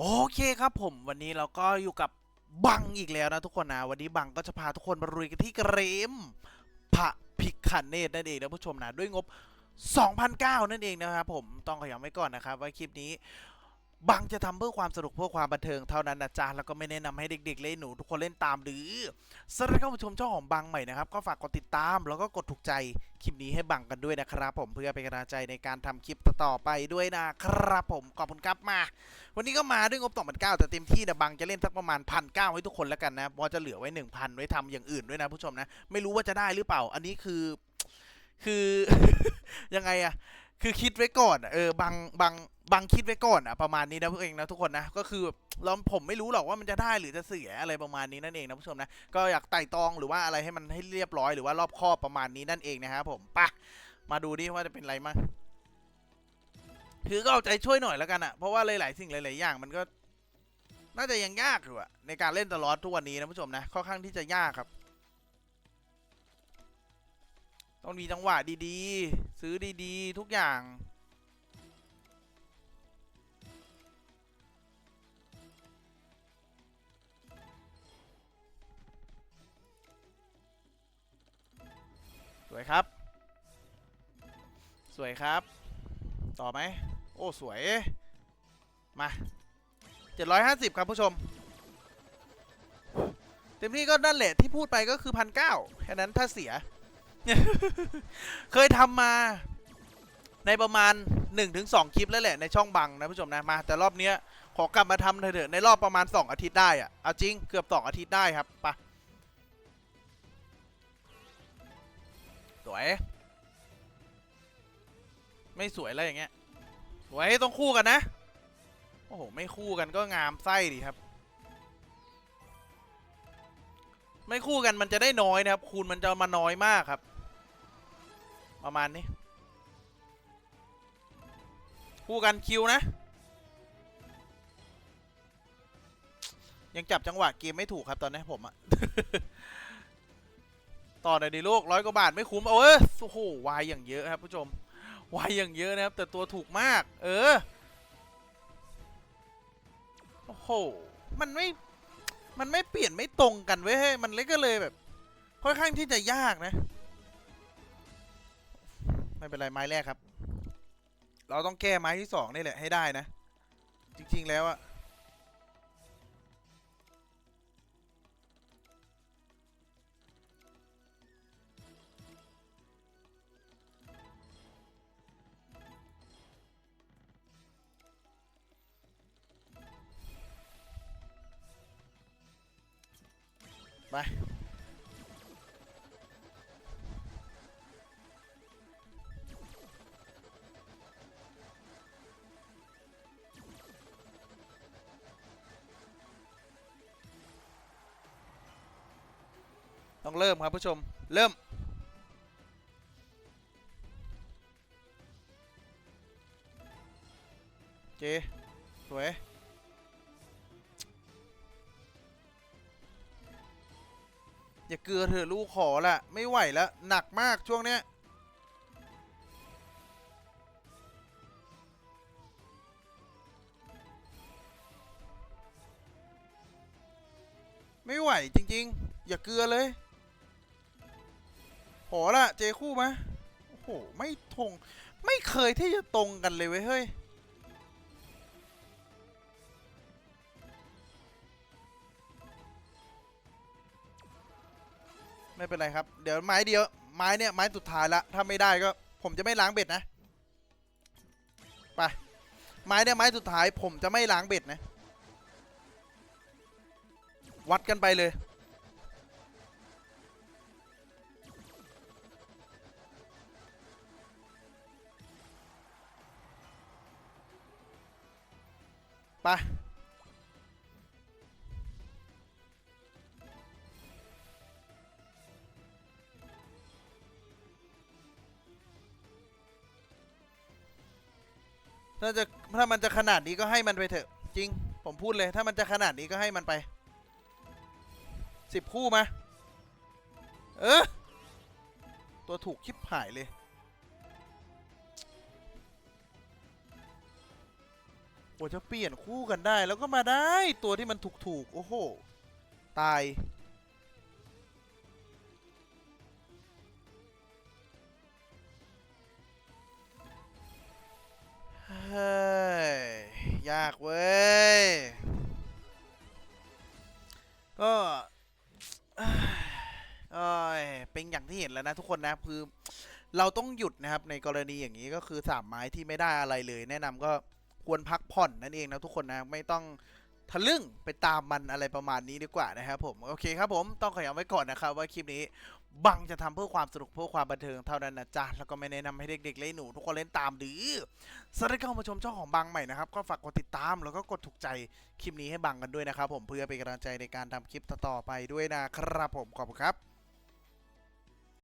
โอเคครับผมวันนี้เราก็อยู่กับบังอีกแล้วนะทุกคนนะวันนี้บังก็จะพาทุกคนมาลุยกันที่เกรมพระพิคเนตนั่นเองนะผู้ชมนะด้วยงบ 2,009นั่นเองนะครับผมต้องขย้ำไว้ก่อนนะครับว่าคลิปนี้ บังจะทำเพื่อความสนุกเพื่อความบันเทิงเท่านั้นนะจ๊ะแล้วก็ไม่แนะนำให้เด็กๆเล่นหนูทุกคนเล่นตามหรือสำหรับเข้ชมช่องของบังใหม่นะครับก็ฝากกดติดตาม แล้วก็กดถูกใจคลิปนี้ให้บังกันด้วยนะครับ ผมเพื่อเป็นกำลังใจในการทำคลิปต่อไปด้วยนะครับผมขอบคุณครับมา วันนี้ก็มาด้วยงบ2,900แต่เต็มที่นะบังจะเล่นสักประมาณพันเก้าให้ทุกคนแล้วกันนะพราะจะเหลือไว้1,000ไว้ทำอย่างอื่นด้วยนะผู้ชมนะ ไม่รู้ว่าจะได้หรือเปล่า อันนี้คือ คือยังไงอะคือคิดไว้ก่อนเออบางบาง บางคิดไว้ก่อนอะประมาณนี้นะเพวกเองนะทุกคนนะก็คือเราผมไม่รู้หรอกว่ามันจะได้หรือจะเสียอะไรประมาณนี้นั่นเองนะผู้ชมนะก็อยากไต่ตองหรือว่าอะไรให้มันให้เรียบร้อยหรือว่ารอบคอบประมาณนี้นั่นเองนะครับผมปะมาดูดิว่าจะเป็นอะไรมั้งคือก็เอาใจช่วยหน่อยแล้วกันอะเพราะว่าหลายๆสิ่งหลาย ๆ อย่างมันก็ น่าจะยังยากอยู่อะในการเล่นตลอดทุกวันนี้นะผู้ชมนะค่อนข้างที่จะยากครับต้องมีจังหวะดีๆ ซื้อดีๆ ทุกอย่าง วยครับ สวยครับ ต่อไหม โอ้ สวย มา 750 ครับผู้ชม เต็มที่ก็นั่นแหละที่พูดไปก็คือพันเก้าแค่นั้นถ้าเสีย เคยทำมาในประมาณ 1-2 คลิปแล้วแหละในช่องบังนะผู้ชมนะมา แต่รอบเนี้ยขอกลับมาทำเถอะในรอบประมาณ 2 อาทิตย์ได้อะเอาจริงเกือบ 2 อาทิตย์ได้ครับไปะ สวย ไม่สวยแล้วอย่างเงี้ย สวยต้องคู่กันนะ โอ้โห ไม่คู่กันก็งามไส้ดีครับ ไม่คู่กันมันจะได้น้อยนะครับ คูณมันจะมาน้อยมากครับ ประมาณนี้ คู่กันคิวนะ ยังจับจังหวะเกมไม่ถูกครับตอนนี้ผมอะ ต่อหน่อยดิลูกร้อยกว่าบาทไม่คุ้มเอาเอ้ยโอ้โหวายอย่างเยอะครับผู้ชมวายอย่างเยอะนะครับ แต่ตัวถูกมาก เออโอ้โหมันไม่มันไม่เปลี่ยนไม่ตรงกันเว้ยเฮ้ยมันเลยก็เลยแบบ ค่อนข้างที่จะยากนะ ไม่เป็นไรไม้แรกครับ เราต้องแก้ไม้ที่สองนี่แหละให้ได้นะ จริง ๆ แล้วอะ ไปต้องเริ่มครับผู้ชม เริ่มเจสวย อย่าเกลือเถอะลูกขอละไม่ไหวแล้วหนักมากช่วงเนี้ยไม่ไหวจริง ๆ อย่าเกลือเลยขอละเจคู่มาโอ้โหไม่ทง ไม่เคยที่จะตรงกันเลยเว้ยเฮ้ย ไม่เป็นไรครับ เดี๋ยวไม้เดียว ไม้เนี่ยไม้สุดท้ายละ ถ้าไม่ได้ก็ผมจะไม่ล้างเบ็ดนะ ไป ไม้เนี่ยไม้สุดท้าย ผมจะไม่ล้างเบ็ดนะ วัดกันไปเลย ไป ถ้าจะถ้ามันจะขนาดนี้ก็ให้มันไปเถอะ จริง ผมพูดเลย ถ้ามันจะขนาดนี้ก็ให้มันไปสิบคู่มา เออ ตัวถูกชิบหายเลย โอ้จะเปลี่ยนคู่กันได้แล้วก็มาได้ตัวที่มันถูกๆ โอ้โห ตาย เป็นอย่างที่เห็นแล้วนะทุกคนนะคือเราต้องหยุดนะครับในกรณีอย่างนี้ก็คือสามไม้ที่ไม่ได้อะไรเลย แนะนำก็ควรพักผ่อนนั่นเองนะทุกคนนะไม่ต้องทะลึ่งไปตามมันอะไรประมาณนี้ดีกว่านะครับผมโอเคครับผมต้องขอย้ำไว้ก่อนนะครับว่าคลิปนี้บังจะทำเพื่อความสนุกเพื่อความบันเทิงเท่านั้นนะจ๊ะแล้วก็ไม่แนะนำให้เด็กๆเล่นหนู ทุกคนเล่นตามดื้อสำหรับเข้ามาชมช่องของบังใหม่นะครับก็ฝากกดติดตามแล้วก็กดถูกใจคลิปนี้ให้บังกันด้วยนะครับผมเพื่อเป็นกำลังใจในการทำคลิปต่อไปด้วยนะครับผมขอบคุณครับ